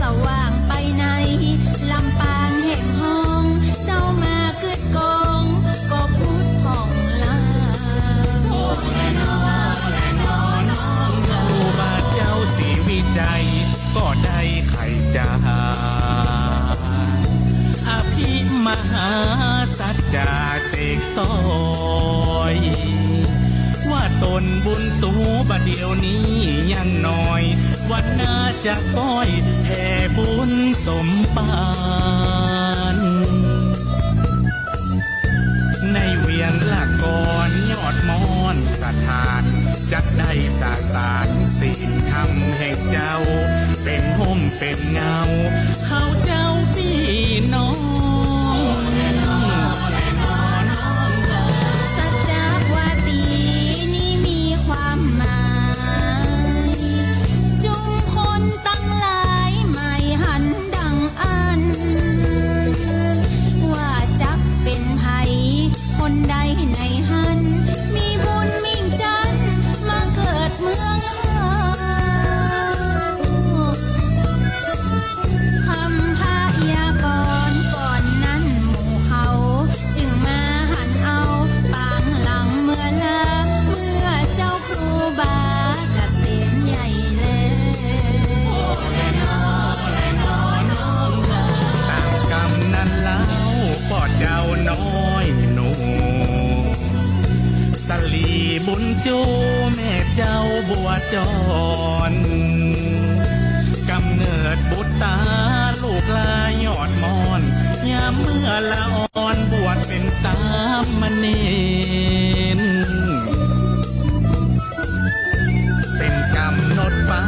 สว่างไปไหนลำปางแห่งห้อง เจ้ามาเกึดกองก็พูดผ่องลาครูบาเจ้าสีวิจัย ก็ได้ไขจาอภิมหาสัจจาเสกซอยว่าตนบุญสูบัดเดียวนี้ยังน้อย วันหน้าจะก้อยแผ่บุญสมปานในเวียงละกอนยอดมอนสถาน จัดได้สาสารศีลธรรมแห่งเจ้า เป็นห่มเป็นเงา เขาเจ้าพี่น้อง อละอ่อนบวชเป็นสามเณรเป็นกำหนดฟ้า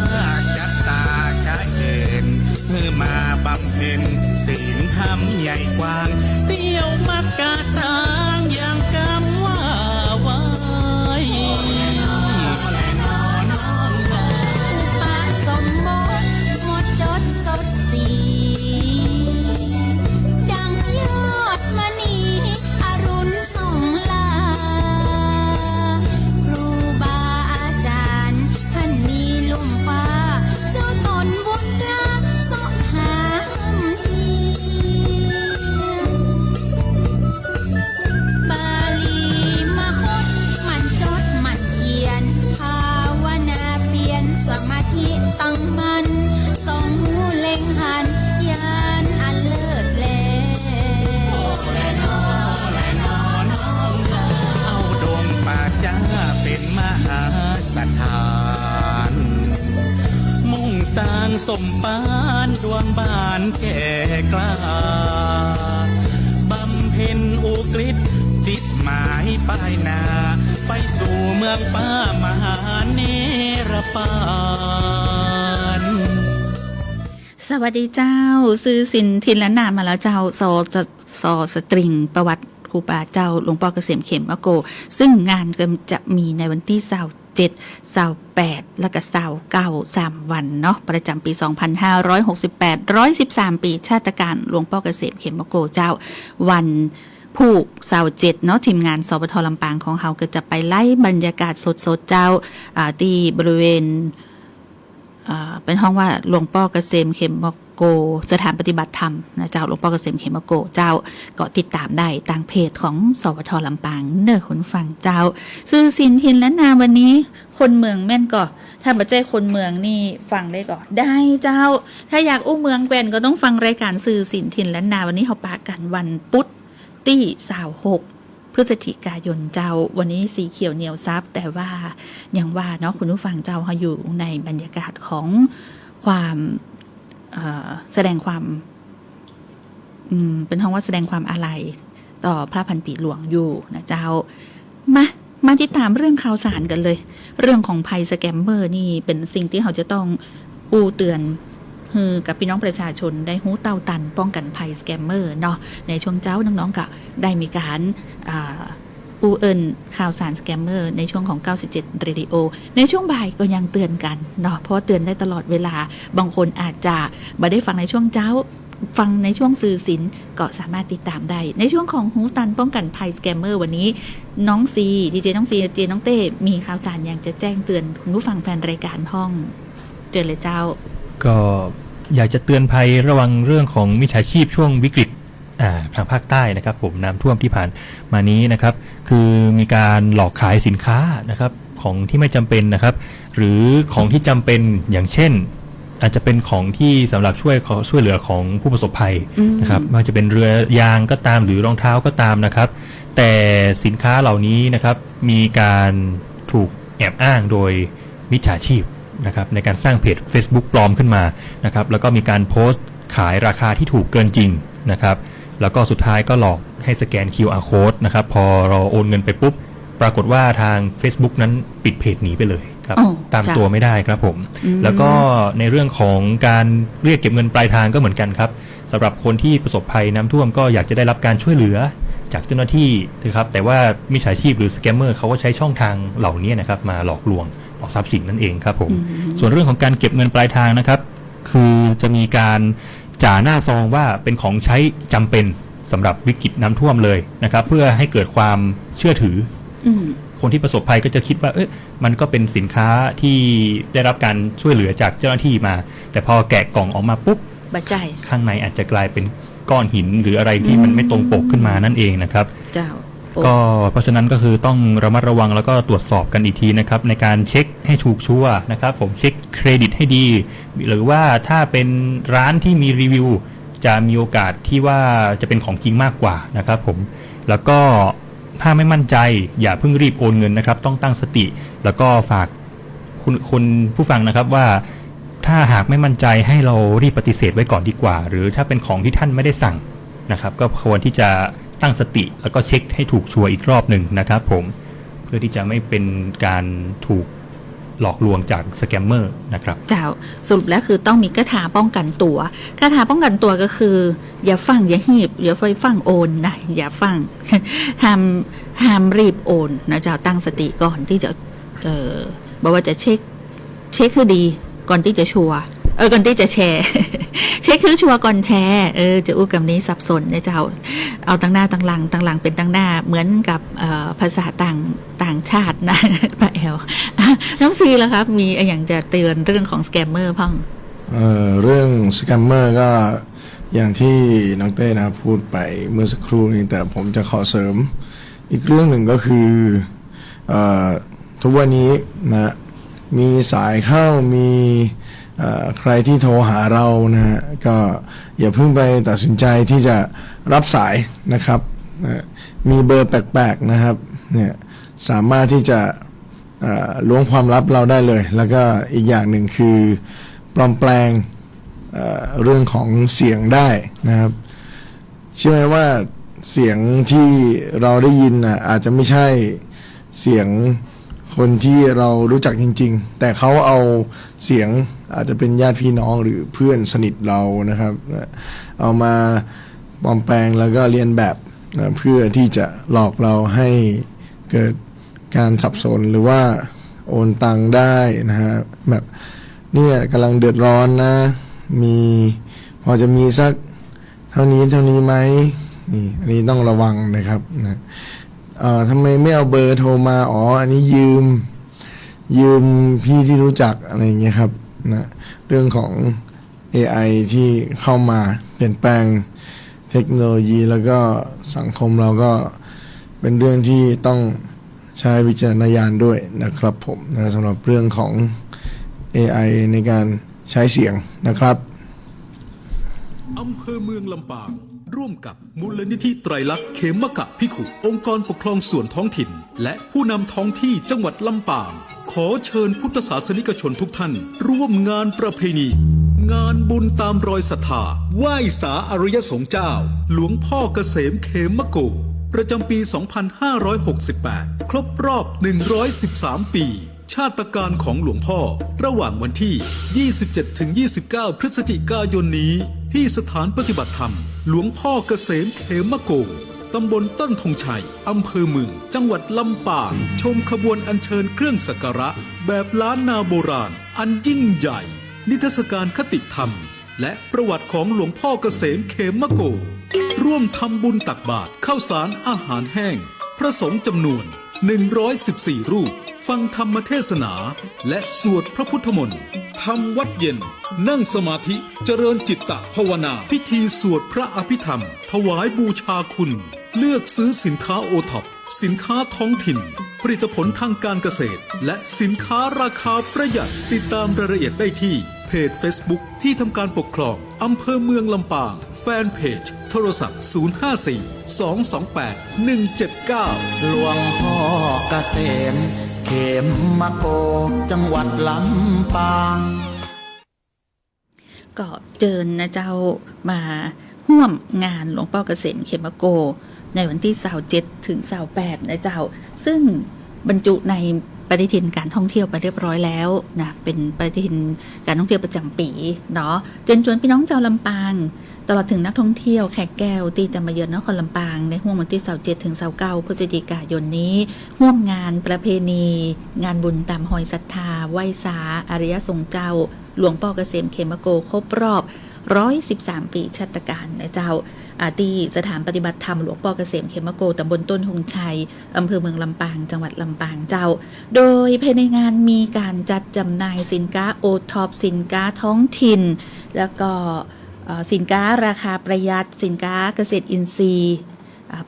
จัตตากะเกณฑ์เพื่อมาบำเพ็ญศีลธรรมใหญ่กว้าง เที่ยวมักกะทางอย่างกำว่าไว้ สมปานดวงบานแก่กล้าบำเพ็ญอุกฤษจิตหมายปลายนา ไปสู่เมืองป้ามหาเนรปานสวัสดีเจ้า ซื้อสินทินละนามาแล้วเจ้าโซโซสตริงประวัติครูบาเจ้าหลวงปอเกษมเข็มอโก ซึ่งงานก็จะมีในวันที่เสาร์ 7เสาร์8และวก็เสาร์9 3 วันเนาะประจำปี 2568 113 ปีชาติการหลวงพ่อเกษมเขมโกเจ้าวันผูกเสาเจ็ดเนาะทีมงานสปทลำปางของเขาก็จะไปไล่บรรยากาศสดๆเจ้าที่บริเวณเป็นห้องว่าหลวงพ่อเกษมเข็มบอก โก สถานปฏิบัติธรรมนะเจ้าหลวงพ่อเกษมเขมโก เจ้าก็ติดตามได้ทางเพจของสวทลำปางเนอคุณฟังเจ้า ซื้อสินทินและนาวันนี้คนเมืองแม่นก่อถ้าบัจเจคนเมืองนี่ฟังได้ก่อได้เจ้า ถ้าอยากอู้เมืองแกวนก็ต้องฟังรายการสื่อสินทินและนาวันนี้เขาปากันวันพุธที่สาวหกพฤศจิกายนเจ้าวันนี้สีเขียวเหนียวซับแต่ว่าอย่างว่าเนาะคุณผู้ฟังเจ้าเขาอยู่ในบรรยากาศของความ แสดงความอืมเป็นท้องว่าแสดงความอาลัยต่อพระพันปีหลวงอยู่นะเจ้า มา มาติดตามเรื่องข่าวสารกันเลย เรื่องของภัยสแกมเมอร์นี่เป็นสิ่งที่เขาจะต้องปูเตือนฮือกับพี่น้องประชาชนได้หูเต้าตันป้องกันภัยสแกมเมอร์เนาะในช่วงเจ้าน้องๆก็ได้มีการอ่า ปูเอินข่าวสารสแกมเมอร์ในช่วงของ 97เรดิโอในช่วงบ่ายก็ยังเตือนกันเนาะเพราะเตือนได้ตลอดเวลา บางคนอาจจะไม่ได้ฟังในช่วงเจ้าฟังในช่วงสื่อสินก็สามารถติดตามได้ ในช่วงของหูตันป้องกันภัยสแกมเมอร์วันนี้ น้องซีดีเจน้องซีดีเจน้องเต้ มีข่าวสารอยากจะแจ้งเตือนคุณผู้ฟังแฟนรายการห้องเจอเลยเจ้า ก็อยากจะเตือนภัยระวังเรื่องของมิจฉาชีพช่วงวิกฤต ทางภาคใต้นะครับผมน้ำท่วมที่ผ่านมานี้นะครับ คือมีการหลอกขายสินค้านะครับของที่ไม่จำเป็นนะครับ หรือของที่จำเป็นอย่างเช่น อาจจะเป็นของที่สำหรับช่วยขอช่วยเหลือของผู้ประสบภัยนะครับไม่ว่าจะเป็นเรือยางก็ตามหรือรองเท้าก็ตามนะครับ แต่สินค้าเหล่านี้นะครับมีการถูกแอบอ้างโดยมิจฉาชีพนะครับในการสร้างเพจ Facebook ปลอมขึ้นมานะครับแล้วก็มีการโพสต์ขายราคาที่ถูกเกินจริงนะครับ แล้วก็สุดท้ายก็หลอกให้สแกน QR code นะครับ พอเราโอนเงินไปปุ๊บ ปรากฏว่าทาง Facebook นั้นปิดเพจหนีไปเลยครับอ๋อตามจ้ะตัวไม่ได้ครับผม แล้วก็ในเรื่องของการเรียกเก็บเงินปลายทางก็เหมือนกันครับสำหรับคนที่ประสบภัยน้ำท่วมก็อยากจะได้รับการช่วยเหลือจากเจ้าหน้าที่นะครับแต่ว่ามิจฉาชีพหรือสแกมเมอร์เขาก็ใช้ช่องทางเหล่านี้นะครับมาหลอกลวงออกทรัพย์สินนั่นเองครับผมส่วนเรื่องของการเก็บเงินปลายทางนะครับ คือจะมีการ จ่าหน้าซองว่าเป็นของใช้จำเป็นสำหรับวิกฤตน้ำท่วมเลยนะครับ เพื่อให้เกิดความเชื่อถืออืมคนที่ประสบภัยก็จะคิดว่า เอ๊ะมันก็เป็นสินค้าที่ได้รับการช่วยเหลือจากเจ้าหน้าที่มา แต่พอแกะกล่องออกมาปุ๊บบัจใจข้างในอาจจะกลายเป็นก้อนหินหรืออะไรที่มันไม่ตรงปกขึ้นมานั่นเองนะครับ เจ้าโอ้ ก็เพราะฉะนั้นก็คือต้องระมัดระวังแล้วก็ตรวจสอบกันอีกทีนะครับ ในการเช็คให้ถูกชัวนะครับ ผมเช็คเครดิตให้ดี หรือว่าถ้าเป็นร้านที่มีรีวิว จะมีโอกาสที่ว่าจะเป็นของจริงมากกว่านะครับผมแล้วก็ถ้าไม่มั่นใจอย่าเพิ่งรีบโอนเงินนะครับ ต้องตั้งสติ แล้วก็ฝากคุณคุณผู้ฟังนะครับว่าถ้าหากไม่มั่นใจให้เรารีบปฏิเสธไว้ก่อนดีกว่า หรือถ้าเป็นของที่ท่านไม่ได้สั่งนะครับ ก็ควรที่จะ ตั้งสติแล้วก็เช็คให้ถูกชัวร์อีกรอบหนึ่งนะครับผมเพื่อที่จะไม่เป็นการถูกหลอกลวงจากสแกมเมอร์นะครับเจ้าสรุปแล้วคือต้องมีกระถาป้องกันตัวกระถาป้องกันตัวก็คือ อย่าฟังอย่าหีบอย่าไปฟังโอนนะอย่าฟังห้ามห้ามรีบโอนนะเจ้าตั้งสติก่อนที่จะเออบอกว่าจะเช็ค เช็คคือดี ก่อนที่จะชัวเออก่อนที่จะแชร์ เช็คคือชัวร์ก่อนแชร์เออจะอู้กับนี้สับสนนะเจ้าเอาตั้งหน้าตั้งหลังตั้งหลังเป็นตั้งหน้าเหมือนกับภาษาต่างต่างชาตินะป้าแอลน้องซีแล้วครับ มีอย่างจะเตือนเรื่องของสแกมเมอร์พ่องเออเรื่องสแกมเมอร์ก็อย่างที่น้องเต้นะพูดไปเมื่อสักครู่นี้แต่ผมจะขอเสริม อีกเรื่องหนึ่งก็คือเออทุกวันนี้นะมีสายเข้ามี ใครที่โทรหาเรานะฮะก็อย่าเพิ่งไปตัดสินใจที่จะรับสายนะครับ มีเบอร์แปลกๆนะครับเนี่ยสามารถที่จะล้วงความลับเราได้เลย แล้วก็อีกอย่างหนึ่งคือปลอมแปลงเเรื่องของเสียงได้นะครับเชื่อไหมว่าเสียงที่เราได้ยินนะอาจจะไม่ใช่เสียง คนที่เรารู้จักจริง ๆ แต่เขาเอาเสียงอาจจะเป็นญาติพี่น้องหรือเพื่อนสนิทเรานะครับ เอามาปลอมแปลงแล้วก็เรียนแบบนะเพื่อที่จะหลอกเราให้เกิดการสับสนหรือว่าโอนตังได้นะฮะแบบเนี่ยกำลังเดือดร้อนนะ มีพอจะมีสักเท่านี้เท่านี้ไหมนี่อันนี้ต้องระวังนะครับนะ เอ่อทำไมไม่เอาเบอร์โทรมา อ๋อ อันนี้ยืม ยืมพี่ที่รู้จักอะไรอย่างเงี้ยครับนะเรื่องของ AI ที่เข้ามาเปลี่ยนแปลงเทคโนโลยีแล้วก็สังคมเราก็เป็นเรื่องที่ต้องใช้วิจารณญาณด้วยนะครับผมนะสำหรับเรื่องของ AI ในการใช้เสียงนะครับ อำเภอเมืองลำปาง ร่วมกับมูลนิธิไตรลักษณ์เขมกะพิขุ องค์กรปกครองส่วนท้องถิ่น และผู้นำท้องที่จังหวัดลำปาง ขอเชิญพุทธศาสนิกชนทุกท่าน ร่วมงานประเพณี งานบุญตามรอยศรัทธาไหว้สาอริยสงฆ์เจ้า หลวงพ่อเกษมเขมโกประจำปี 2568 ครบรอบ 113 ปี ชาติการของหลวงพ่อ ระหว่างวันที่ 27-29 พฤศจิกายนนี้ ที่สถานปฏิบัติธรรม หลวงพ่อเกษมเขมโก ตำบลต้นธงชัย อำเภอเมือง จังหวัดลำปาง ชมขบวนอัญเชิญเครื่องสักการะ แบบล้านนาโบราณ อันยิ่งใหญ่ นิทรรศการคติธรรม และประวัติของหลวงพ่อเกษมเขมโก ร่วมทำบุญตักบาตรข้าวสารอาหารแห้ง พระสงฆ์จำนวน 114 รูป ฟังธรรมเทศนาและสวดพระพุทธมนต์ทำวัดเย็น นั่งสมาธิเจริญจิตตภาวนา พิธีสวดพระอภิธรรม ถวายบูชาคุณ เลือกซื้อสินค้าโอท็อปสินค้าท้องถิ่น ผลิตผลทางการเกษตร และสินค้าราคาประหยัดติดตามรายละเอียดได้ที่ เพจ Facebook ที่ทำการปกครองอำเภอเมืองลำปาง แฟนเพจ โทรศัพท์ 054 228 179 หลวงพ่อเกษม เขมมะโกจังหวัดลำปางก็เจิญนะเจ้ามาห่วมงานหลวงพ่อเกษมเขมโก ในวันที่เสาร์เจ็ดถึงเสาร์แปดนะเจ้า ซึ่งบรรจุใน ปฏิทินการท่องเที่ยวไปเรียบร้อยแล้วนะเป็นปฏิทินการท่องเที่ยวประจำปีเนาะเชิญชวนพี่น้องเจ้าลำปางตลอดถึงนักท่องเที่ยวแขกแก้วที่จะมาเยือนนครลำปาง ในห่วงวันที่27ถึง29พฤศจิกายนนี้ห่วมงานประเพณี งานบุญตามหอยศรัทธาไหว้สาอริยสงเจ้า หลวงพ่อเกษมเขมโกครบรอบ 113 ปีชาตการนะเจ้าที่สถานปฏิบัติธรรมหลวงพ่อเกษมเขมโกตำบลต้นหงชัยอำเภอเมืองลำปาง จังหวัดลำปางเจ้า โดยภายในงานมีการจัดจำหน่ายสินค้าโอท็อปสินค้าท้องถิ่น แล้วก็สินค้าราคาประหยัดสินค้าเกษตรอินทรีย์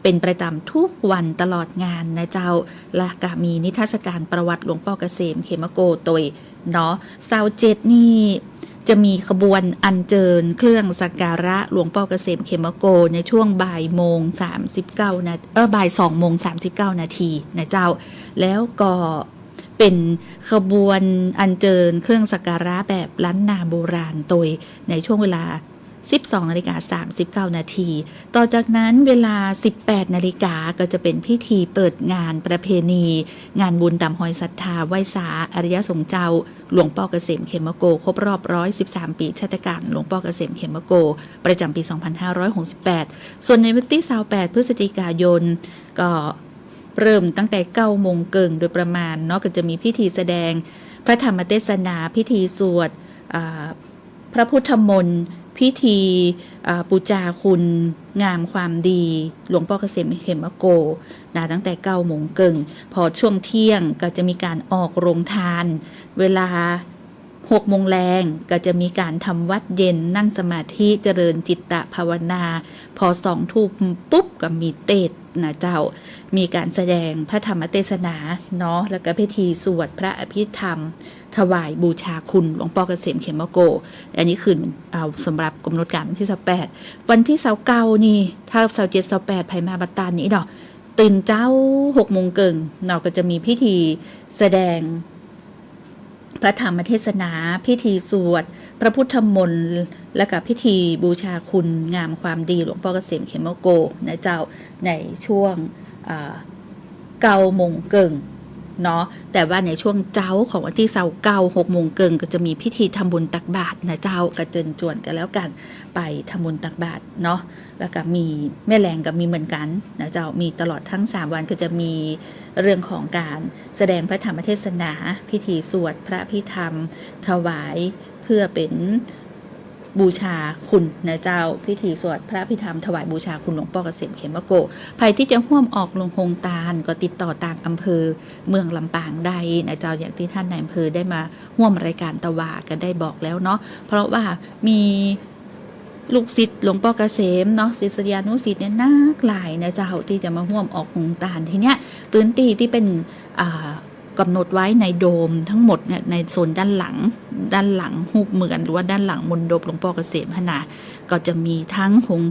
เป็นประจำทุกวันตลอดงานนะเจ้า และก็มีนิทรรศการประวัติหลวงพ่อเกษมเขมโกโดยเนาะเสาเจ็ดนี่ จะมีขบวนอัญเชิญเครื่องสักการะหลวงพ่อเกษมเขมโกในช่วงบ่ายโมงสามสิบเก้านาเออบ่ายสองโมงสามสิบเก้านาทีนะเจ้า แล้วก็เป็นขบวนอัญเชิญเครื่องสักการะแบบล้านนาโบราณโดยในช่วงเวลา 12นาฬิกา39 นาที ต่อจากนั้นเวลา 18 นาฬิกาก็จะเป็นพิธีเปิดงานประเพณี งานบุญตามหอยศรัทธาไหว้สาอริยสงฆ์เจ้า หลวงพ่อเกษมเขมโก ครบรอบ 113 ปีชาติการหลวงพ่อเกษมเขมโก ประจำปี 2568 ส่วนในวันที่28พฤศจิกายนก็เริ่มตั้งแต่9โมงเกิงโดยประมาณเนาะก็จะมีพิธีแสดงพระธรรมเทศนาพิธีสวดพระพุทธมนต์ พิธีปูจาคุณงามความดี หลวงพ่อเกษมเขมโกนะตั้งแต่9โมงเกิงพอช่วงเที่ยงก็จะมีการออกโรงทาน เวลา6โมงแรงก็จะมีการทำวัดเย็นนั่งสมาธิเจริญจิตตภาวนา พอสองทุ่มปุ๊บก็มีเตศนะเจ้า มีการแสดงพระธรรมเทศนาเนาะแล้วก็พิธีสวดพระอภิธรรม ถวายบูชาคุณหลวงพ่อเกษมเขมโก อันนี้คือเอาสำหรับกำหนดการวันที่28วันที่เสาเก้านี่ถ้าเสาเจ็ดเสาแปดไผมาบัตตานนี้เนาะตื่นเจ้าหกโมงเกิงเนาะก็จะมีพิธีแสดงพระธรรมเทศนา พิธีสวด พระพุทธมนต์และกับพิธีบูชาคุณงามความดีหลวงพ่อเกษมเขมโกนะเจ้าในช่วงเก้าโมงเกิง เนาะแต่ว่าในช่วงเจ้าของวันที่เสาร์เก้าหกโมงเกิงก็จะมีพิธีทำบุญตักบาตรนะเจ้ากระเจิญจวนกันแล้วกันไปทำบุญตักบาตรเนาะแล้วก็มีแม่แรงกับมีเหมือนกันนะเจ้ามีตลอดทั้ง 3 วันก็จะมีเรื่องของการแสดงพระธรรมเทศนา พิธีสวดพระพิธรรม ถวายเพื่อเป็น บูชาคุณนะเจ้าพิธีสวดพระพิธรรมถวายบูชาคุณหลวงพ่อเกษมเขมโกใครที่จะร่วมออกลงโคงตาลก็ติดต่อตางอำเภอเมืองลำปางได้นะเจ้าอย่างที่ท่านนายอำเภอได้มาร่วมรายการตะวากันได้บอกแล้วเนาะเพราะว่ามีลูกศิษย์หลวงพ่อเกษมเนาะศิษยานุศิษย์เนี่ยนักหลายนะเจ้าที่จะมาร่วมออกคงตาลทีเนี้ยพื้นที่ที่เป็นอ่า กำหนดไว้ในโดมทั้งหมดเนี่ยในโซนด้านหลัง ด้านหลังหูปเหมือน หรือว่าด้านหลังมนดบหลวงพ่อเกษมพนาก็จะมีทั้งหง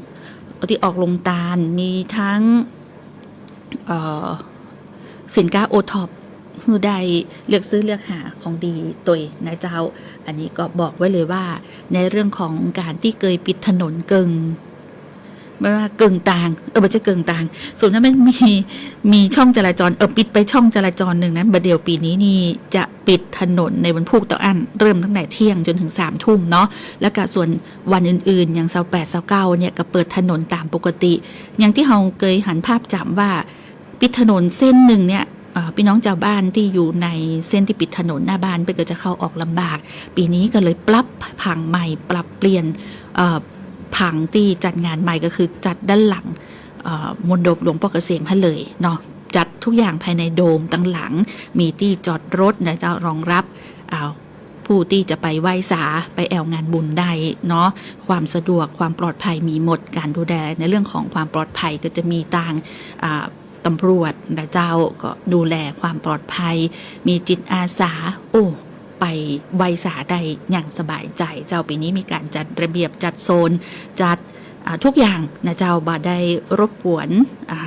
ที่ออกลงตาลมีทั้งสินค้าโอท็อปคือได้เลือกซื้อเลือกหาของดีตัวยนะเจ้า อันนี้ก็บอกไว้เลยว่า ในเรื่องของการที่เคยปิดถนนเกิง ไม่ว่าเกิงต่าง เออไม่ใช่เกิงต่างส่วนนั้นมันมีมีช่องจราจร เออปิดไปช่องจราจรหนึ่งนะบดเดียวปีนี้นี่จะปิดถนนในวันพุธต่ออัน เริ่มตั้งแต่เที่ยงจนถึงสามทุ่มเนาะแล้วก็ส่วนวันอื่นๆ อย่างเสาแปดเสาเก้าเนี่ยก็เปิดถนนตามปกติ อย่างที่เราเคยหันภาพจำว่า ปิดถนนเส้นหนึ่งเนี่ยพี่น้องชาวบ้านที่อยู่ในเส้นที่ปิดถนนหน้าบ้านไปก็จะเข้าออกลำบาก ปีนี้ก็เลยปรับผังใหม่ปรับเปลี่ยนเผังที่จัดงานใหม่ก็คือจัดด้านหลังมณฑปหลวงพ่อเกษมให้เลยเนาะจัดทุกอย่างภายในโดมตั้งหลัง มีที่จอดรถนะจะรองรับอ่าผู้ที่จะไปไหว้สาไปแอวงานบุญได้เนาะความสะดวกความปลอดภัยมีหมดการดูแลในเรื่องของความปลอดภัยก็จะมีต่างตำรวจนะเจ้าก็ดูแลความปลอดภัย มีจิตอาสา โอ้ ไปไวสาได้อย่างสบายใจ เจ้าปีนี้มีการจัดระเบียบจัดโซน จัดทุกอย่างนะเจ้าบ่ได้รบกวนอ่า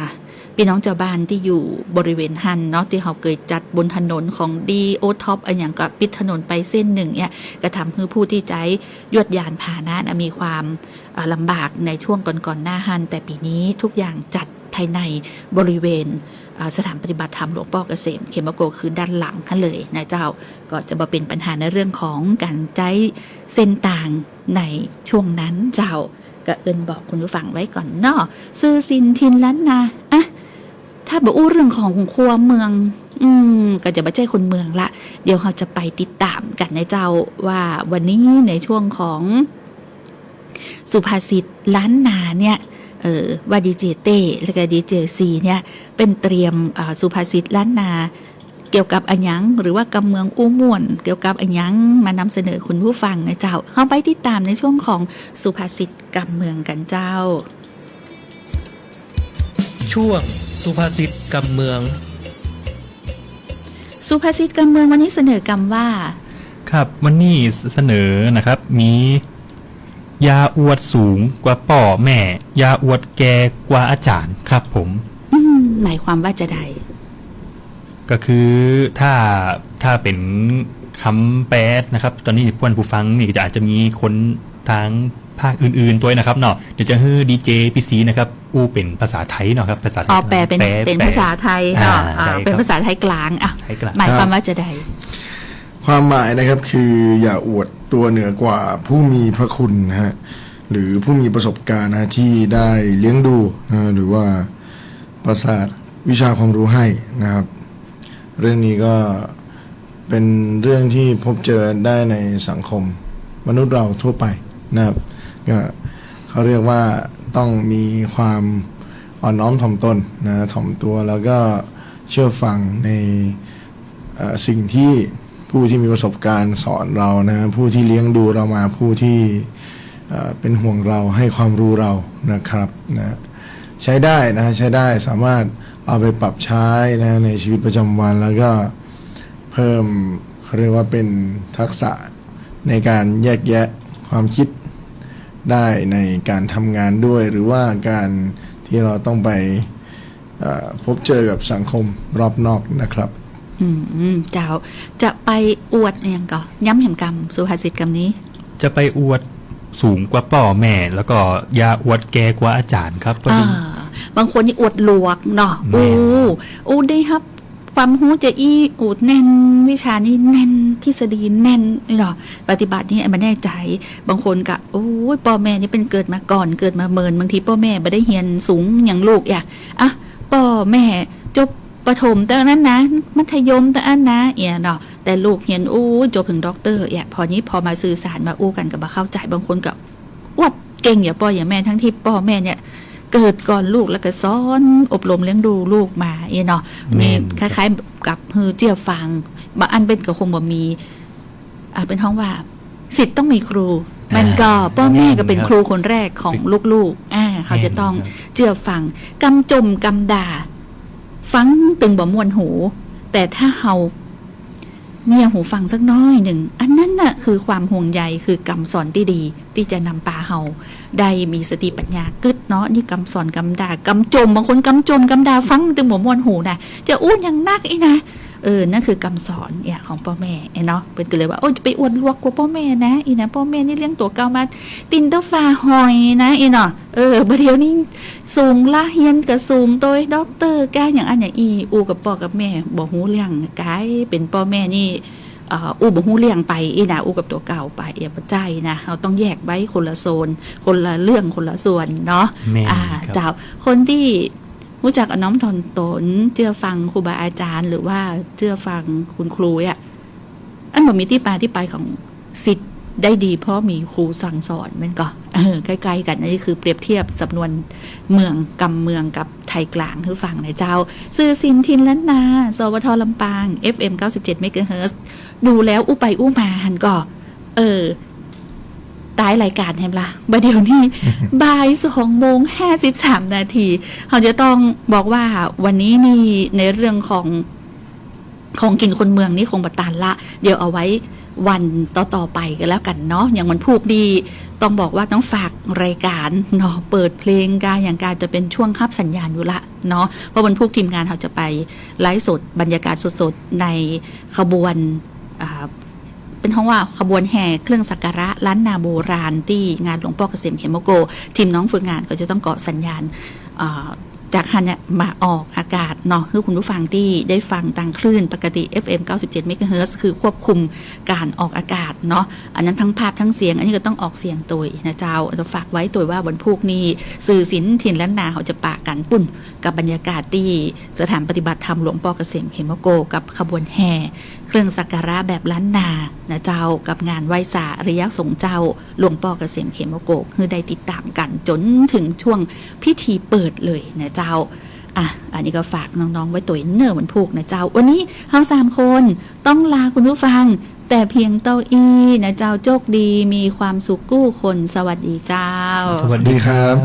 พี่น้องเจ้าบ้านที่อยู่บริเวณหันเนาะที่เขาเคยจัดบนถนนของดีโอท็อปอันอย่างก็ปิดถนนไปเส้นหนึ่งเนี่ยก็ทำให้ผู้ที่ใช้ยวดยานพาหนะน่ะมีความอ่าลำบากในช่วงก่อนๆหน้าหันแต่ปีนี้ทุกอย่างจัดภายในบริเวณ สถานปฏิบัติธรรมหลวงพ่อเกษมเขมโกคือด้านหลังท่านเลยนะเจ้าก็จะมาเป็นปัญหาในเรื่องของการใช้เส้นต่างในช่วงนั้นเจ้าก็เอินบอกคุณผู้ฟังไว้ก่อนเนาะซื้อสินทินล้านนาอะถ้าบอกอู้เรื่องของครัวเมือง อืมก็จะไม่ใช่คนเมืองละ เดี๋ยวเราจะไปติดตามกันนะเจ้าว่าวันนี้ในช่วงของสุภาษิตล้านนาเนี่ย เออว่าดีเจเต้และก็ดีเจซีเนี่ยเป็นเตรียมอ่าสุภาษิตล้านนาเกี่ยวกับอันยังหรือว่ากำเมืองอู้ม่วน เกี่ยวกับอันยังมานำเสนอคุณผู้ฟังนะเจ้าเข้าไปติดตามในช่วงของสุภาษิตกำเมืองกันเจ้า ช่วงสุภาษิตกำเมือง สุภาษิตกำเมืองวันนี้เสนอกำว่า ครับวันนี้เสนอนะครับ มี ยาอวดสูงกว่าป่อแม่ยาอวดแกกว่าอาจารย์ครับผม อืมหมายความว่าจะใด ก็คือถ้าถ้าเป็นคำแปลนะครับ ตอนนี้พวนผู้ฟังนี่จะอาจจะมีคนทางภาคอื่นๆตัวนะครับเนาะเดี๋ยวจะให้ดีเจพีซีนะครับอู้เป็นภาษาไทยเนาะครับภาษาไทยอ๋อแปลเป็นเป็นภาษาไทยเนาะอ่าอ่าใช่ครับเป็นภาษาไทยกลางอะไทยกลางหมายความว่าจะใด ความหมายนะครับคืออย่าอวด ตัวเหนือกว่าผู้มีพระคุณนะฮะหรือผู้มีประสบการณ์นะที่ได้เลี้ยงดูนะหรือว่าประสาทวิชาความรู้ให้นะครับ เรื่องนี้ก็เป็นเรื่องที่พบเจอได้ในสังคม มนุษย์เราทั่วไปนะครับก็เขาเรียกว่าต้องมีความอ่อนน้อมถ่อมตนนะถ่อมตัวแล้วก็เชื่อฟังในสิ่งที่ ผู้ที่มีประสบการณ์สอนเรานะ ผู้ที่เลี้ยงดูเรามาผู้ที่เป็นห่วงเราให้ความรู้เรานะครับนะใช้ได้นะใช้ได้สามารถเอาไปปรับใช้นะในชีวิตประจำวันแล้วก็เพิ่มเขาเรียกว่าเป็นทักษะในการแยกแยะความคิดได้ในการทำงานด้วย หรือว่าการที่เราต้องไปพบเจอกับสังคมรอบนอกนะครับ อืมอืมเจ้า จะไปอวดอย่างก่อย้ำแห่งกรรมสุภาษิตกรรมนี้ จะไปอวดสูงกว่าป่อแม่ แล้วก็ยาอวดแกกว่าอาจารย์ครับพออ่าดีบางคนนี่อวดลวกเนาะแม่อู้นครับอู้ได้ครับความรู้จะอี้อูดแน่นวิชานี่แน่นทฤษฎีแน่นนี่เนาะปฏิบัตินี่มันแน่ใจ บางคนกะโอ้ยพ่อแม่นี่เป็นเกิดมาก่อนเกิดมาเมินบางทีพ่อแม่ไม่ได้เรียนสูงอย่างลูกอยากอะพ่อแม่จบ ประถมแต่อันนั้นนะ มัธยมแต่อันนะเอียเนาะแต่ลูกเรียนอู้จบถึงด็อกเตอร์เอียพอนี้พอมาสื่อสารมาอู้กันกับมาเข้าใจบางคนกับอวดเก่งอย่าพ่ออย่าแม่ทั้งที่พ่อแม่เนี่ยเกิดก่อนลูกแล้วก็ซ้อนอบรมเลี้ยงดูลูกมาเอยเนาะแม่นี่นคครับล้ายๆกับฮือเจียฟังบางอันเป็นก็คงบ่มี อ่าเป็นท้องว่าสิทธิ์ต้องมีครูมันก็พ่อแม่ก็เป็นครูคนแรกของลูกๆ อ่า เขาจะต้องเจือฟังกำจมกำด่า ฟังตึงบ่มวนหู แต่ถ้าเฮาเงียหูฟังสักน้อยหนึ่ง อันนั้นน่ะคือความห่วงใยคือกำสอนที่ดี ที่จะนำปาเฮาได้มีสติปัญญากึดเนาะนี่กำสอนกำด่ากำจมบางคนกำจมกำด่าฟังตึงบ่มวนหูนะจะอู้ยังนักอีนะ เออ นั่นคือกำสอนเนี่ยของพ่อแม่ไอ้เนาะเป็นก็เลยว่าโอ้ยจะไปอวดลวกกว่าพ่อแม่นะอีนะพ่อแม่นี่เลี้ยงตัวเก่ามาตินเตอร์ฟ้าหอยนะอีเนาะเออบดเดียวนี้สูงละเฮียนกับสูงโดยด็อกเตอร์กายอย่างอันอย่างอีอูกับพ่อกับแม่บอกหูเรื่องกายเป็นพ่อแม่นี่เอ่ออูบอกหูเรื่องไปอีนะอูกับตัวเก่าไปอย่าประใจนะเราต้องแยกไว้คนละโซน คนละเรื่องคนละส่วนเนาะแม่นอ่าครับเจ้าคนที่ รู้จักเอาน้อมทนตน เชื่อฟังครูบาอาจารย์ หรือว่าเชื่อฟังคุณครูอะอันบอกมีที่มาที่ไปของสิทธิ์ได้ดี เพราะมีครูสั่งสอนมันก็เออใกล้ๆกันนี่คือเปรียบเทียบสำนวนเมืองกำเมืองกับไทยกลางคือฝั่งในเจ้า สื่อสินทินล้านนา สวทลำปาง FM 97เมกะเฮิรตซ์ดูแล้วอู้ไปอู้มาหันก็ เออ ตายรายการแฮมละบดเดี๋ยวนี้บ่ายสองโมงห้าสิบสามนาทีเราจะต้องบอกว่าวันนี้นี่ในเรื่องของของกินคนเมืองนี่คงบัตานละ เดี๋ยวเอาไว้วันต่อ ๆ ไปกันแล้วกันเนาะอย่างมันพูกดี ต้องบอกว่าต้องฝากรายการเนาะเปิดเพลงการอย่างการจะเป็นช่วงคับสัญญาณอยู่ละเนาะเพราะวันพูกทีมงานเขาจะไปไลฟ์สดบรรยากาศสดๆในขบวนอ่า เป็นห้องว่าขบวนแห่เครื่องสักการะล้านนาโบราณที่งานหลวงพ่อเกษมเขมโก ทีมน้องฝึกงานก็จะต้องเกาะสัญญาณจากคันเนี่ยมาออกอากาศเนาะคือคุณผู้ฟังที่ได้ฟังตังคลื่นปกติ FM 97 MHz คือควบคุมการออกอากาศเนาะอันนั้นทั้งภาพทั้งเสียง อันนี้ก็ต้องออกเสียงตัวนะเจ้าจะฝากไว้ตัวว่าวันพุกนี้ สื่อสินถิ่นล้านนาเขาจะปะกันปุ่น กับบรรยากาศที่สถานปฏิบัติธรรมหลวงพ่อเกษมเขมโก กับขบวนแห่ เครื่องสักการะแบบล้านนานะเจ้ากับงานไหว้สาระยะสงเจ้า หลวงพ่อเกษมเขมโกกคือได้ติดตามกันจนถึงช่วงพิธีเปิดเลยนะเจ้าอะ อันนี้ก็ฝากน้อง ๆ ไว้ตัวเนอร์วันพูกนะเจ้า วันนี้เราสามคนต้องลาคุณผู้ฟัง แต่เพียงเต้าอี้นะเจ้าโชคดีมีความสุขกู้คนสวัสดีเจ้า สวัสดีครับ